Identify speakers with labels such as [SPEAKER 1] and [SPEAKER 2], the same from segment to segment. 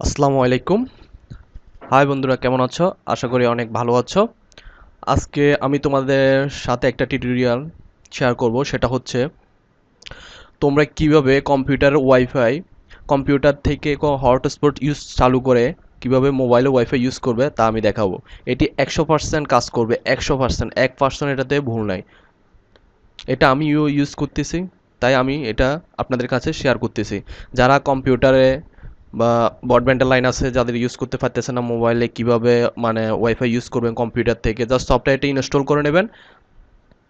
[SPEAKER 1] আসসালামু আলাইকুম। হাই বন্ধুরা, কেমন আছো? আশা করি অনেক ভালো আছো। আজকে আমি তোমাদের সাথে একটা টিউটোরিয়াল শেয়ার করব, সেটা হচ্ছে তোমরা কীভাবে কম্পিউটার ওয়াইফাই কম্পিউটার থেকে হটস্পট ইউজ চালু করে কীভাবে মোবাইলে ওয়াইফাই ইউজ করবে, তা আমি দেখাবো। এটি একশো পার্সেন্ট কাজ করবে, একশো পার্সেন্ট এক পার্সেন্ট এটাতে ভুল নাই। এটা আমি ইউজ করতেছি, তাই আমি এটা আপনাদের কাছে শেয়ার করতেছি। যারা কম্পিউটারে বা ব্রডব্যান্ডের লাইন আছে যাদের ইউজ করতে পারতেছে না মোবাইলে কীভাবে মানে ওয়াইফাই ইউজ করবেন কম্পিউটার থেকে জাস্ট সফটওয়্যারটা ইনস্টল করে নেবেন।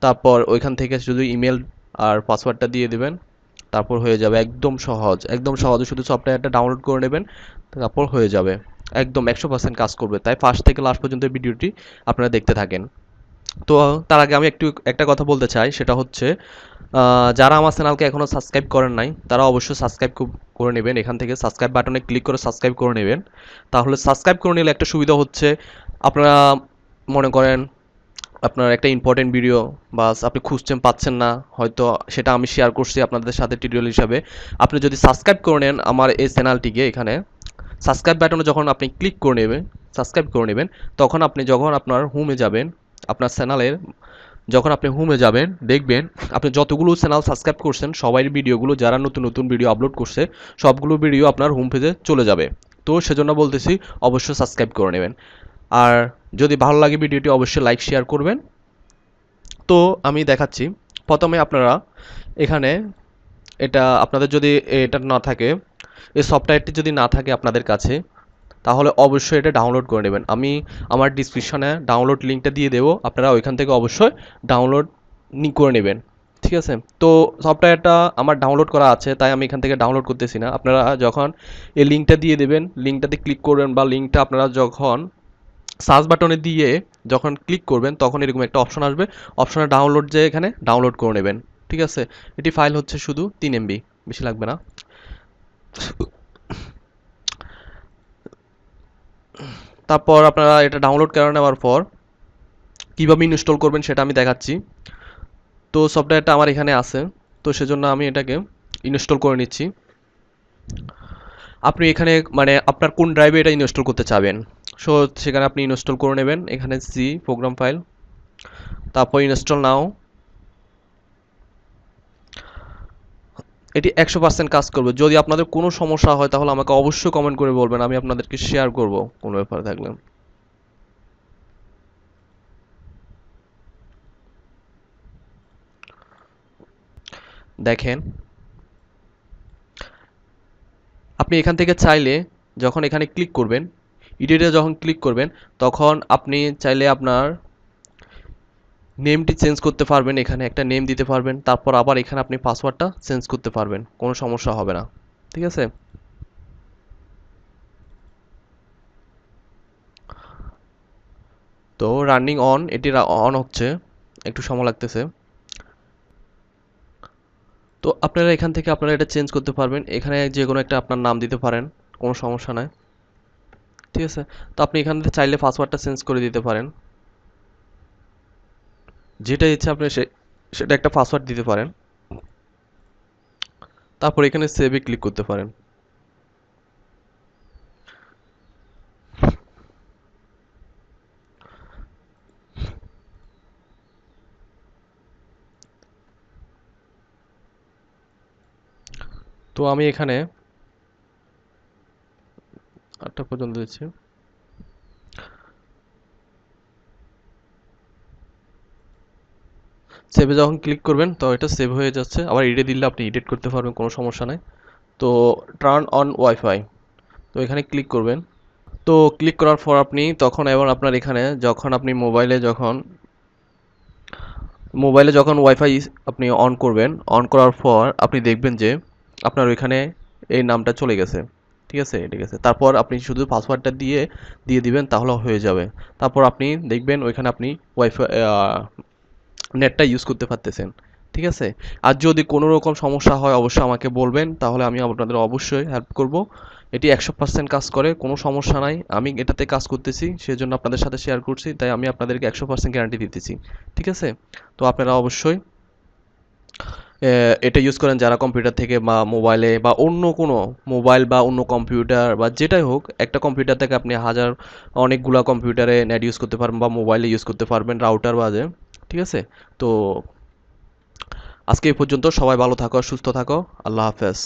[SPEAKER 1] তারপর ওইখান থেকে শুধু ইমেল আর পাসওয়ার্ডটা দিয়ে দেবেন। তারপর হয়ে যাবে একদম সহজ, একদম সহজে। শুধু সফটওয়্যারটা ডাউনলোড করে নেবেন, তারপর হয়ে যাবে। একদম একশো পার্সেন্ট কাজ করবে। তাই ফার্স্ট থেকে লাস্ট পর্যন্ত ভিডিওটি আপনারা দেখতে থাকেন। তো তার আগে আমি একটু, একটা কথা বলতে চাই, সেটা হচ্ছে যারা আমার চ্যানেলকে এখনও সাবস্ক্রাইব করেন নাই, তারা অবশ্যই সাবস্ক্রাইব করে নেবেন। এখান থেকে সাবস্ক্রাইব বাটনে ক্লিক করে সাবস্ক্রাইব করে নেবেন। তাহলে সাবস্ক্রাইব করে নিলে একটা সুবিধা হচ্ছে, আপনারা মনে করেন আপনার একটা ইম্পর্টেন্ট ভিডিও বা আপনি খুঁজছেন, পাচ্ছেন না, হয়তো সেটা আমি শেয়ার করছি আপনাদের সাথে টিউটোরিয়াল হিসাবে। আপনি যদি সাবস্ক্রাইব করে নেন আমার এই চ্যানেলটিকে এখানে সাবস্ক্রাইব বাটনে যখন আপনি ক্লিক করে নেবেন সাবস্ক্রাইব করে নেবেন, তখন আপনি যখন আপনার হোমে যাবেন, আপনার চ্যানেলের যখন আপনি হোমে যাবেন, দেখবেন আপনি যতগুলো চ্যানেল সাবস্ক্রাইব করছেন সবাই ভিডিওগুলো যারা নতুন নতুন ভিডিও আপলোড করছে, সবগুলো ভিডিও আপনার হোম পেজে চলে যাবে। তো সেজন্য বলতেছি, অবশ্যই সাবস্ক্রাইব করে নেবেন। আর যদি ভালো লাগে ভিডিওটি অবশ্যই লাইক শেয়ার করবেন। তো আমি দেখাচ্ছি। প্রথমে আপনারা এখানে এটা আপনাদের যদি এটা না থাকে, এই সফটওয়্যারটি যদি না থাকে আপনাদের কাছে তাহলে অবশ্যই এটা ডাউনলোড করে নেবেন। আমি আমার ডিসক্রিপশনে ডাউনলোড লিঙ্কটা দিয়ে দেবো। আপনারা ওইখান থেকে অবশ্যই ডাউনলোড করে নেবেন। ঠিক আছে? তো সফটওয়্যারটা আমার ডাউনলোড করা আছে, তাই আমি এখান থেকে ডাউনলোড করতেছি না। আপনারা যখন এই লিঙ্কটা দিয়ে দেবেন লিঙ্কটাতে ক্লিক করবেন বা লিঙ্কটা আপনারা যখন সার্চ বাটনে দিয়ে যখন ক্লিক করবেন, তখন এরকম একটা অপশন আসবে। অপশনে ডাউনলোড যে এখানে ডাউনলোড করে নেবেন। ঠিক আছে? এটি ফাইল হচ্ছে শুধু তিন এমবি বেশি লাগবে না। তারপর আপনারা এটা ডাউনলোড করে নেওয়ার পর কীভাবে ইনস্টল করবেন সেটা আমি দেখাচ্ছি। তো সফটওয়্যারটা আমার এখানে আছে, তো সেজন্য আমি এটাকে ইনস্টল করে নিচ্ছি। আপনি এখানে মানে আপনার কোন ড্রাইভে এটা ইনস্টল করতে চাবেন? সো সেখানে আপনি ইনস্টল করে নেবেন, এখানে সি প্রোগ্রাম ফাইল তারপর ইনস্টল নাও এটি একশো পার্সেন্ট কাজ করবে। যদি আপনাদের কোনো সমস্যা হয়, তাহলে আমাকে অবশ্যই কমেন্ট করে বলবেন। আমি আপনাদেরকে শেয়ার করব কোনো ব্যাপারে থাকলে। দেখেন, আপনি এখান থেকে চাইলে যখন এখানে ক্লিক করবেন, ইডিটে যখন ক্লিক করবেন, তখন আপনি চাইলে আপনার নেমটি চেঞ্জ করতে পারবেন, এখানে একটা নেম দিতে পারবেন, তারপর আবার এখানে আপনি পাসওয়ার্ডটা চেঞ্জ করতে পারবেন, কোনো সমস্যা হবে না, ঠিক আছে? তো রানিং অন এটি অন হচ্ছে, একটু সময় লাগতেছে। তো আপনারা এখান থেকে আপনারা এটা চেঞ্জ করতে পারবেন, এখানে যে কোনো একটা আপনার নাম দিতে পারেন, কোনো সমস্যা নাই, ঠিক আছে? তো আপনি এখান থেকে চাইলে পাসওয়ার্ডটা চেঞ্জ করে দিতে পারেন। যেটা ইচ্ছা আপনি সেটা একটা পাসওয়ার্ড দিতে পারেন। তারপর এখানে সেভে ক্লিক করতে পারেন। তো আমি এখানে আটটা পর্যন্ত দিচ্ছি। সেভে যখন ক্লিক করবেন, তো এটা সেভ হয়ে যাচ্ছে। আবার এডিট দিলে আপনি এডিট করতে পারবেন, কোনো সমস্যা নাই। তো টার্ন অন ওয়াইফাই তো এখানে ক্লিক করবেন। তো ক্লিক করার পর আপনি তখন এবার আপনার এখানে যখন আপনি মোবাইলে যখন মোবাইলে যখন ওয়াইফাই আপনি অন করবেন অন করার পর আপনি দেখবেন যে আপনার ওইখানে এই নামটা চলে গেছে। ঠিক আছে? ঠিক আছে। তারপর আপনি শুধু পাসওয়ার্ডটা দিয়ে দিয়ে দিবেন, তাহলে হয়ে যাবে। তারপর আপনি দেখবেন ওইখানে আপনি ওয়াইফাই নেটটা ইউজ করতে পারতেছেন, ঠিক আছে? আর যদি কোনো রকম সমস্যা হয়, অবশ্যই আমাকে বলবেন, তাহলে আমি আপনাদের অবশ্যই হেল্প করব। এটি একশো পার্সেন্ট কাজ করে, কোনো সমস্যা নাই। আমি এটাতে কাজ করতেছি, সেজন্য আপনাদের সাথে শেয়ার করছি, তাই আমি আপনাদেরকে একশো পার্সেন্ট গ্যারান্টি দিতেছি, ঠিক আছে? তো আপনারা অবশ্যই এটা ইউজ করেন যারা কম্পিউটার থেকে বা মোবাইলে বা অন্য কোনো মোবাইল বা অন্য কম্পিউটার বা যেটাই হোক, একটা কম্পিউটার থেকে আপনি হাজার অনেকগুলা কম্পিউটারে নেট ইউজ করতে পারবেন বা মোবাইলে ইউজ করতে পারবেন রাউটার বাজে ঠিক আছে? তো আজকে এই পর্যন্ত সবাই ভালো থাকো সুস্থ থাকো। আল্লাহ হাফেজ।